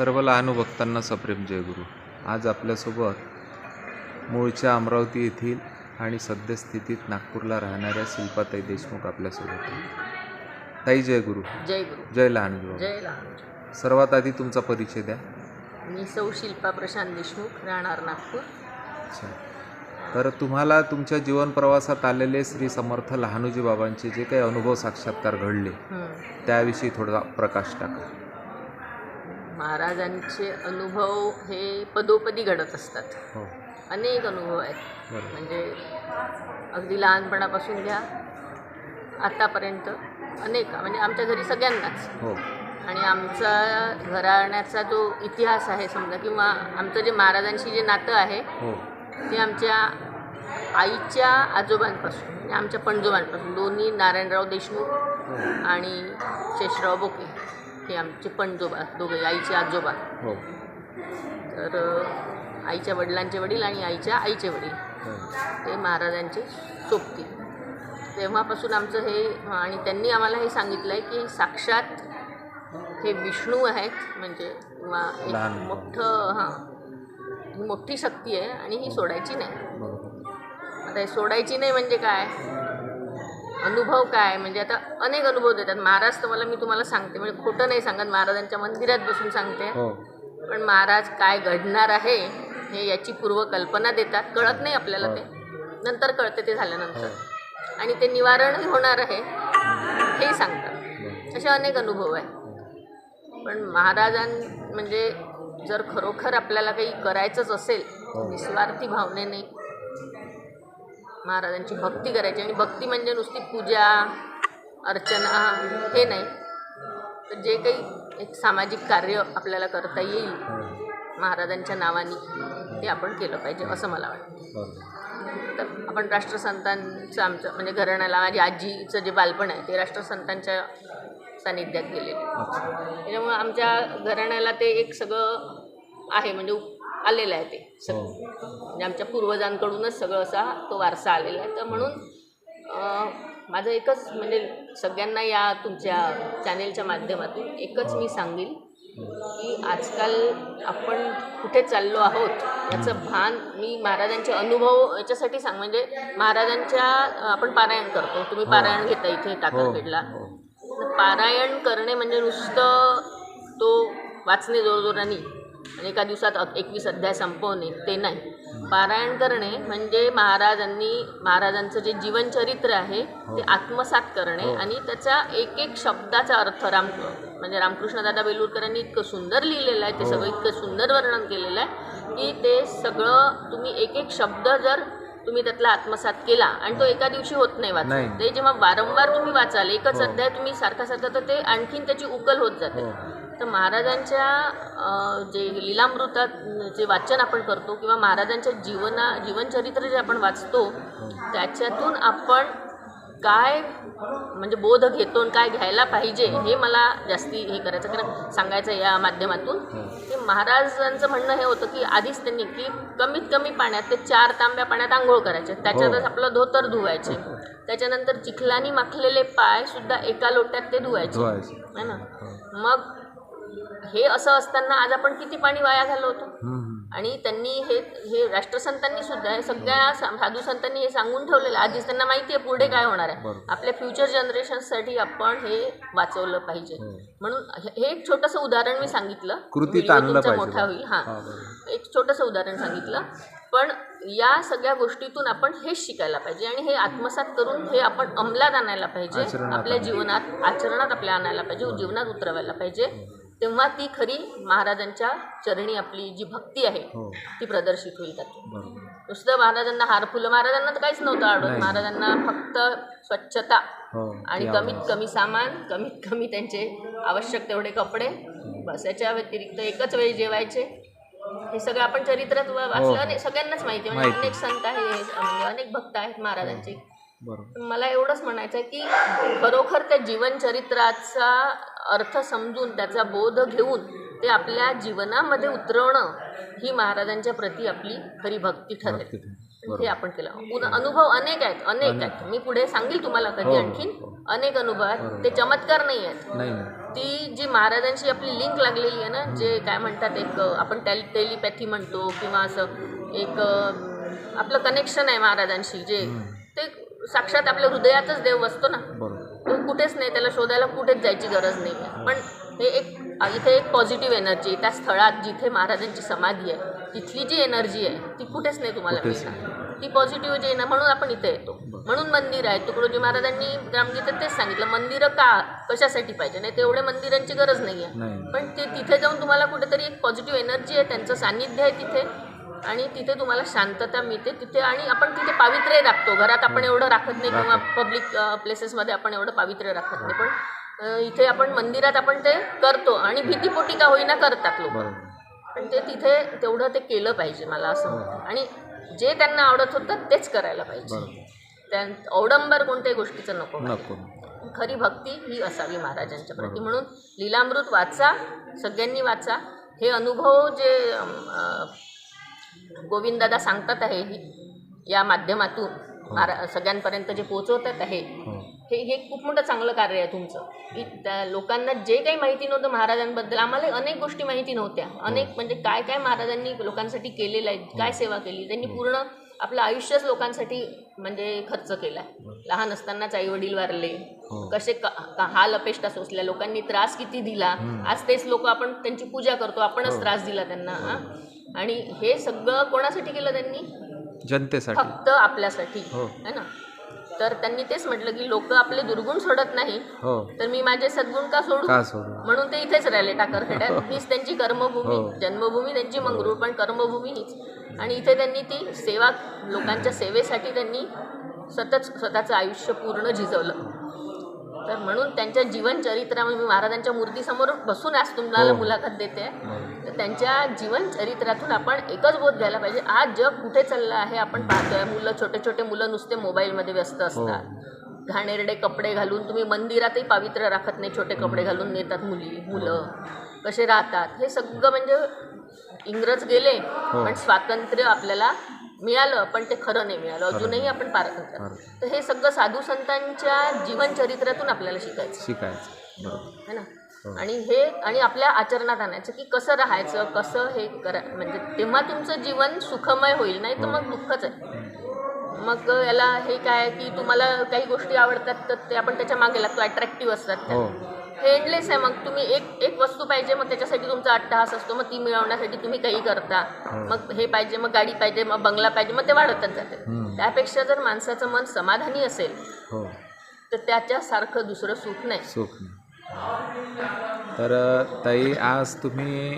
सर्व लहानू भक्तांना सप्रेम जयगुरु आज आपल्यासोबत मूळच्या अमरावती येथील आणि सद्यस्थितीत नागपूरला राहणाऱ्या शिल्पाताई देशमुख आपल्यासोबत ताई जयगुरु जय गुरु. जय लहानू जय लहान सर्वात आधी तुमचा परिचय द्या. मी सौ शिल्पा प्रशांत देशमुख राहणार नागपूर. अच्छा. तर तुम्हाला तुमच्या जीवन प्रवासात आलेले श्री समर्थ लहानूजी बाबांचे जे काही अनुभव साक्षात्कार घडले. त्याविषयी थोडा प्रकाश टाका. महाराजांचे अनुभव हे पदोपदी घडत असतात. हो. अनेक अनुभव आहेत. बरोबर. म्हणजे अगदी लहानपणापासून घ्या आतापर्यंत अनेक म्हणजे आमच्या घरी सगळ्यांनाच. हो. आणि आमचा घराण्याचा जो इतिहास आहे समजा किंवा आमचं जे महाराजांशी जे नातं आहे हो. ते आमच्या आईच्या आजोबांपासून म्हणजे आमच्या पणजोबांपासून दोन्ही नारायणराव देशमुख हो. आणि शेषराव बोके. हे आमचे पणजोबा दोघे आईचे आजोबा. हो. तर आईच्या वडिलांचे वडील आणि आईच्या आईचे वडील. हो. ते महाराजांचे सोबती. तेव्हापासून आमचं हे आणि त्यांनी आम्हाला हे सांगितलं आहे की साक्षात हे विष्णू आहेत म्हणजे किंवा एक. मोठं हां ही मोठी शक्ती आहे आणि ही सोडायची नाही. आता हे सोडायची नाही म्हणजे काय? अनुभव काय? म्हणजे आता अनेक अनुभव देतात. महाराज तर मला मी तुम्हाला सांगते. म्हणजे खोटं नाही सांगत. महाराजांच्या मंदिरात बसून सांगते. हो. पण महाराज काय घडणार आहे हे याची पूर्वकल्पना देतात. कळत नाही आपल्याला ते. नंतर कळते ते हो. झाल्यानंतर आणि ते निवारण होणार आहे हेही सांगतात. असे अनेक अनुभव आहे. पण महाराजां म्हणजे जर खरोखर आपल्याला काही करायचंच असेल हो. निस्वार्थी भावनेने महाराजांची भक्ती करायची आणि भक्ती म्हणजे नुसती पूजा अर्चना हे नाही. तर जे काही एक सामाजिक कार्य आपल्याला करता येईल महाराजांच्या नावाने ते आपण केलं पाहिजे असं मला वाटतं. तर आपण राष्ट्रसंतांचं आमचं म्हणजे घराण्याला माझी आजीचं जे बालपण आहे ते राष्ट्रसंतांच्या सानिध्यात गेलेले त्याच्यामुळे आमच्या घराण्याला ते एक सगळं आहे म्हणजे आलेलं आहे ते. हो. सगळं म्हणजे आमच्या पूर्वजांकडूनच सगळं असा तो वारसा आलेला आहे. तर म्हणून माझं एकच म्हणजे सगळ्यांना या तुमच्या चॅनेलच्या माध्यमातून एकच मी सांगेल की आजकाल आपण कुठे चाललो आहोत याचं भान मी महाराजांचे अनुभव याच्यासाठी सांग म्हणजे महाराजांच्या आपण पारायण करतो. तुम्ही पारायण घेता इथे टाकरखेडला हो पारायण करणे म्हणजे नुसतं तो वाचणे जोरजोराने. आणि एका दिवसात एकवीस अध्याय संपवणे ते नाही पारायण करणे म्हणजे महाराजांनी महाराजांचं जे जीवनचरित्र आहे ते आत्मसात करणे हो. आणि त्याचा एक एक शब्दाचा अर्थ राम म्हणजे रामकृष्ण दादा बेलूरकरांनी इतकं सुंदर लिहिलेलं आहे ते हो. सगळं इतकं सुंदर वर्णन केलेलं आहे की ते सगळं तुम्ही एक एक शब्द जर तुम्ही त्यातला आत्मसात केला आणि तो एका दिवशी होत नाही वाचा नाही. ते जेव्हा वारंवार तुम्ही वाचाल एकच हो. अध्याय तुम्ही सारखा सारखा तर ते आणखीन त्याची उकल होत जाते हो तर महाराजांच्या जे लीलामृतात जे वाचन आपण करतो किंवा महाराजांच्या जीवना जीवनचरित्र जे आपण वाचतो त्याच्यातून आपण काय म्हणजे बोध घेतो आणि काय घ्यायला पाहिजे हे मला जास्ती हे करायचं कारण सांगायचं या माध्यमातून हो. की महाराजांचं म्हणणं हे होतं की आधीच त्यांनी की कमीत कमी पाण्यात ते चार तांब्या पाण्यात आंघोळ करायचे. त्याच्यातच आपलं धोतर धुवायचे. त्याच्यानंतर चिखलानी माखलेले पाय सुद्धा एका लोट्यात ते धुवायचे. है ना? हो. मग हे असं असताना आज आपण किती पाणी वाया घालवतो. आणि त्यांनी हे हे राष्ट्रसंतांनी सुद्धा हे सगळ्या साधू संतांनी हे सांगून ठेवलेलं. आधीच त्यांना माहिती आहे पुढे काय होणार आहे. आपल्या फ्युचर जनरेशनसाठी आपण हे वाचवलं पाहिजे हो. म्हणून हे हे एक छोटंसं उदाहरण मी सांगितलं तुमचा मोठा होईल हां हा. एक छोटंसं उदाहरण सांगितलं पण या सगळ्या गोष्टीतून आपण हेच शिकायला पाहिजे आणि हे आत्मसात करून हे आपण अंमलात आणायला पाहिजे आपल्या. जीवनात आचरणात आपल्या आणायला पाहिजे जीवनात उतरवायला पाहिजे तेव्हा ती खरी महाराजांच्या चरणी आपली जी भक्ती आहे हो ती प्रदर्शित होईल त्यातून नुसतं महाराजांना हार फुलं महाराजांना तर काहीच नव्हतं आवडत. महाराजांना फक्त स्वच्छता हो आणि कमीत. कमी सामान कमीत कमी त्यांचे आवश्यक तेवढे कपडे बस याच्या व्यतिरिक्त एकच वेळी जेवायचे हे सगळं आपण चरित्रात वाचलं हो. आणि सगळ्यांनाच माहिती आहे. म्हणजे. अनेक संत आहे म्हणजे अनेक भक्त आहेत महाराजांचे मला एवढंच म्हणायचं आहे की खरोखर त्या जीवनचरित्राचा अर्थ समजून त्याचा बोध घेऊन ते आपल्या जीवनामध्ये उतरवणं ही महाराजांच्या प्रती आपली खरी भक्ती ठरेल. हे आपण केलं. अनुभव अनेक आहेत अनेक. आहेत. मी पुढे सांगेल तुम्हाला कधी हो, आणखीन. हो. अनेक अनुभव आहेत. ते चमत्कार नाही आहेत. ती जी महाराजांशी आपली लिंक लागलेली आहे ना जे काय म्हणतात एक आपण टेल टेलिपॅथी म्हणतो किंवा असं एक आपलं कनेक्शन आहे महाराजांशी जे ते साक्षात आपल्या हृदयातच देव बसतो ना. तो कुठेच नाही त्याला शोधायला कुठेच जायची गरज नाही. आहे पण हे एक इथे एक पॉझिटिव्ह एनर्जी त्या स्थळात जिथे महाराजांची समाधी आहे तिथली जी एनर्जी आहे ती कुठेच नाही तुम्हाला मिळणार. ती पॉझिटिव्ह जी आहे ना म्हणून आपण इथे येतो. म्हणून मंदिर आहे. तुकडोजी महाराजांनी ग्रामगीतेत तेच सांगितलं मंदिरं का कशासाठी पाहिजे? नाही तेवढे मंदिरांची गरज नाही. आहे पण ते तिथे जाऊन तुम्हाला कुठेतरी एक पॉझिटिव्ह एनर्जी आहे त्यांचं सान्निध्य आहे तिथे. आणि तिथे तुम्हाला शांतता मिळते. तिथे आणि आपण तिथे पावित्र्य राखतो. घरात आपण एवढं राखत नाही किंवा पब्लिक प्लेसेसमध्ये आपण एवढं पावित्र्य राखत नाही. पण इथे आपण मंदिरात आपण ते करतो आणि भीतीपोटी का होईना करतात लोक. पण ते तिथे तेवढं ते केलं पाहिजे मला असं आणि जे त्यांना आवडत होतं तेच करायला पाहिजे. त्या अवडंबर कोणत्याही गोष्टीचं नको. नको. खरी भक्ती ही असावी महाराजांच्या प्रती. म्हणून लीलामृत वाचा सगळ्यांनी वाचा. हे अनुभव जे गोविंददादा सांगतात आहे ही- या माध्यमातून महारा सगळ्यांपर्यंत जे पोचवतात आहे हो. हे हे खूप मोठं चांगलं कार्य आहे तुमचं. की त्या लोकांना जे काही माहिती नव्हतं महाराजांबद्दल आम्हाला अनेक गोष्टी माहिती नव्हत्या. अनेक म्हणजे काय काय महाराजांनी लोकांसाठी केलेलं आहे काय सेवा केली त्यांनी पूर्ण आपलं आयुष्यच लोकांसाठी म्हणजे खर्च केला. लहान असतानाच आई वडील वारले. हो. कसे हाल अपेष्टा सोसल्या लोकांनी त्रास किती दिला. आज तेच लोक आपण त्यांची पूजा करतो आपणच त्रास दिला त्यांना हा? आणि हे सगळं कोणासाठी केलं त्यांनी? जनतेसाठी. फक्त आपल्यासाठी. हो. है ना? तर त्यांनी तेच म्हटलं की लोक आपले दुर्गुण सोडत नाही. हो. तर मी माझे सद्गुण का सोडू? म्हणून ते इथेच राहिले टाकरखेड्यात हीच त्यांची कर्मभूमी हो. जन्मभूमी त्यांची मंगरूळ पण कर्मभूमी हीच आणि इथे त्यांनी ती सेवा लोकांच्या सेवेसाठी त्यांनी सतत स्वतःचं आयुष्य पूर्ण झिजवलं. तर म्हणून त्यांच्या जीवनचरित्रामध्ये मी महाराजांच्या मूर्तीसमोर बसून आज तुम्हाला हो. मुलाखत देते. बरोबर. तर त्यांच्या जीवनचरित्रातून आपण एकच बोध घ्यायला पाहिजे. आज जग कुठे चाललं आहे आपण पाहतोय. मुलं छोटे छोटे मुलं नुसते मोबाईलमध्ये व्यस्त असतात. घाणेरडे कपडे घालून तुम्ही मंदिरातही पावित्र्य राखत नाही. छोटे कपडे घालून नेतात मुली मुलं. कसे राहतात? हे सगळं म्हणजे इंग्रज गेले पण स्वातंत्र्य आपल्याला मिळालं पण ते खरं नाही मिळालं. अजूनही आपण पारतंत्र्य बरोबर. तर हे सगळं साधू संतांच्या जीवनचरित्रातून आपल्याला शिकायचं. शिकायचं. बरोबर. है ना? आणि हे आणि आपल्या आचरणात आणायचं की कसं राहायचं कसं हे करा म्हणजे तेव्हा तुमचं जीवन सुखमय होईल नाही तर मग दुःखच आहे. मग याला हे काय की तुम्हाला काही गोष्टी आवडतात तर ते आपण त्याच्यामागे लागतो अट्रॅक्टिव्ह असतात त्या. हो हे एंडलेस आहे. मग तुम्ही एक एक वस्तू पाहिजे मग त्याच्यासाठी तुमचा अट्टहास असतो. मग ती मिळवण्यासाठी तुम्ही काही करता. मग हे पाहिजे मग गाडी पाहिजे मग बंगला पाहिजे मग ते वाढतच जाते. त्यापेक्षा जर माणसाचं मन समाधानी असेल हो. तर त्याच्यासारखं दुसरं सुख नाही. सुख नाही. तर ताई आज तुम्ही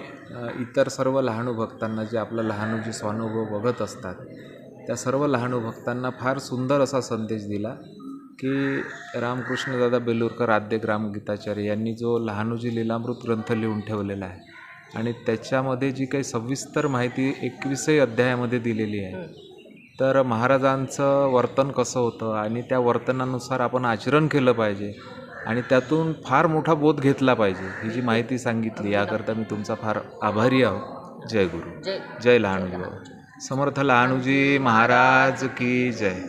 इतर सर्व लहानू भक्तांना जे आपलं लहानूजी स्वानुभव बघत असतात त्या सर्व लहानू भक्तांना फार सुंदर असा संदेश दिला. की रामकृष्णदादा बेलूरकर आद्य ग्रामगीताचार्य यांनी जो लहानूजी लीलामृत ग्रंथ लिहून ठेवलेला आहे आणि त्याच्यामध्ये जी काही सविस्तर माहिती एकवीसही अध्यायामध्ये दिलेली आहे तर महाराजांचं वर्तन कसं होतं आणि त्या वर्तनानुसार आपण आचरण केलं पाहिजे आणि त्यातून फार मोठा बोध घेतला पाहिजे ही जी माहिती सांगितली याकरता मी तुमचा फार आभारी आहो. जय गुरु. जय लहानूजी. समर्थ लहानूजी महाराज की जय.